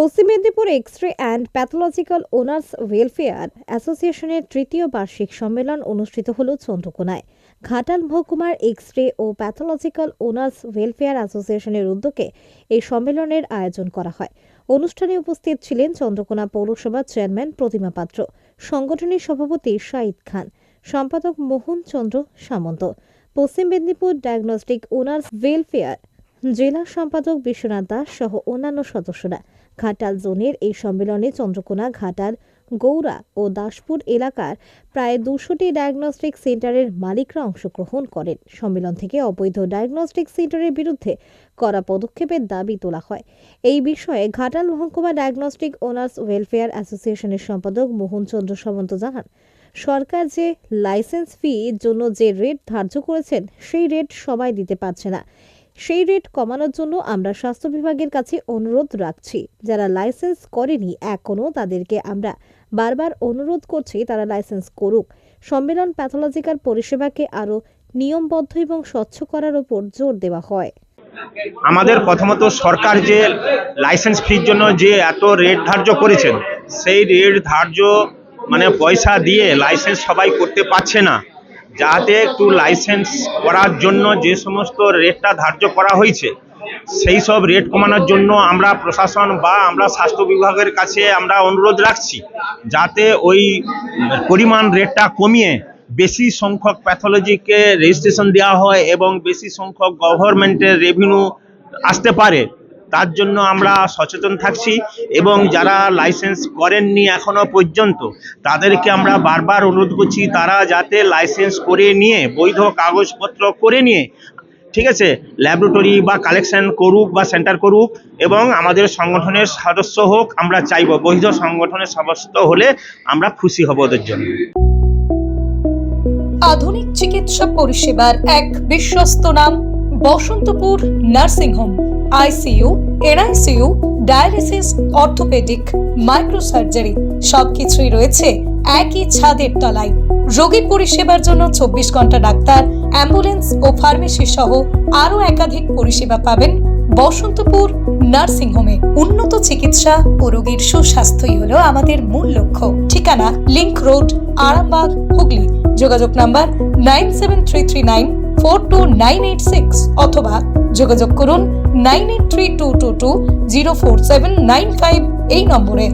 Paschim Medinipur X ray and pathological owners welfare অ্যাসোসিয়েশনের তৃতীয় বার্ষিক সম্মেলন অনুষ্ঠিত হল চন্দ্রকোনায়। ঘাটাল মহকুমার এক্স রে ও প্যাথোলজিক্যাল ওনার্স ওয়েলফেয়ার অ্যাসোসিয়েশনের উদ্যোগে এই সম্মেলনের আয়োজন করা হয়। অনুষ্ঠানে উপস্থিত ছিলেন চন্দ্রকোনা পৌরসভার চেয়ারম্যান প্রতিমা পাত্র, সংগঠনের সভাপতি শাহিদ খান, সম্পাদক মোহন চন্দ্র সামন্ত, পশ্চিম মেদিনীপুর ডায়াগনস্টিক ওনার্স ওয়েলফেয়ার জেলা সম্পাদক বিশ্বনাথ দাস সহ অন্যান্য সদস্যরা ঘাটাল জোনের এই সম্মেলনে চন্দ্রকোনা, ঘাটাল, গৌড়া ও দাসপুর এলাকার প্রায় দুশোটি ডায়াগনস্টিক সেন্টারের মালিকরা অংশগ্রহণ করেন। সম্মেলন থেকে অবৈধ ডায়াগনস্টিক সেন্টারের বিরুদ্ধে করা পদক্ষেপের দাবি তোলা হয়। এই বিষয়ে ঘাটাল মহকুমা ডায়াগনস্টিক ওনার্স ওয়েলফেয়ার অ্যাসোসিয়েশনের সম্পাদক মোহন চন্দ্র সামন্ত জানান, সরকার যে লাইসেন্স ফি জন্য যে রেট ধার্য করেছেন, সেই রেট সবাই দিতে পারছে না। সেই রেট কমানোর জন্য আমরা স্বাস্থ্য বিভাগের কাছে অনুরোধ রাখছি। যারা লাইসেন্স করেনি এখনও তাদেরকে আমরা বারবার অনুরোধ করছি তারা লাইসেন্স করুক। সম্মেলন প্যাথোলজিক্যাল পরিষেবাকে আরও নিয়মবদ্ধ এবং স্বচ্ছ করার উপর জোর দেওয়া হয়। আমাদের প্রথমত সরকার যে লাইসেন্স ফির জন্য যে এত রেট ধার্য করেছেন, সেই রেট ধার্য মানে পয়সা দিয়ে লাইসেন্স সবাই করতে পারছে না। যাতে একটু লাইসেন্স করার জন্য যে সমস্ত রেটটা ধার্য করা হয়েছে, সেই সব রেট কমানোর জন্য আমরা প্রশাসন বা আমরা স্বাস্থ্য বিভাগের কাছে আমরা অনুরোধ রাখছি, যাতে ওই পরিমাণ রেটটা কমিয়ে বেশি সংখ্যক প্যাথোলজিকে রেজিস্ট্রেশন দেওয়া হয় এবং বেশি সংখ্যক গভর্নমেন্টের রেভিনিউ আসতে পারে। তার জন্য আমরা সচেতন থাকছি এবং যারা লাইসেন্স করেননি এখনও পর্যন্ত, তাদেরকে আমরা বারবার অনুরোধ করছি তারা যাতে লাইসেন্স করে নিয়ে, বৈধ কাগজপত্র করে নিয়ে, ঠিক আছে ল্যাবরেটরি বা কালেকশন করুক বা সেন্টার করুক এবং আমাদের সংগঠনের সদস্য হোক, আমরা চাইব বৈধ সংগঠনের সদস্য হলে আমরা খুশি হব ওদের জন্য। আধুনিক চিকিৎসা পরিষেবার এক বিশ্বস্ত নাম, Basantapur nursing home ICU, NICU, dialysis, orthopaedic, microsurgery, সবকিছুই রয়েছে একই ছাদের তলায়। রোগী পরিষেবার জন্য চব্বিশ ঘণ্টা ডাক্তার, অ্যাম্বুলেন্স ও ফার্মেসি সহ আরও একাধিক পরিষেবা পাবেন বসন্তপুর নার্সিং হোমে উন্নত চিকিৎসা ও রোগীর সুস্বাস্থ্যই হলো আমাদের মূল লক্ষ্য। ঠিকানা লিংক রোড, আরামবাগ, হুগলি। যোগাযোগ number nine seven three three nine four two nine eight six অথবা যোগাযোগ করুন nine eight three two two two zero four seven nine five এই নম্বরে।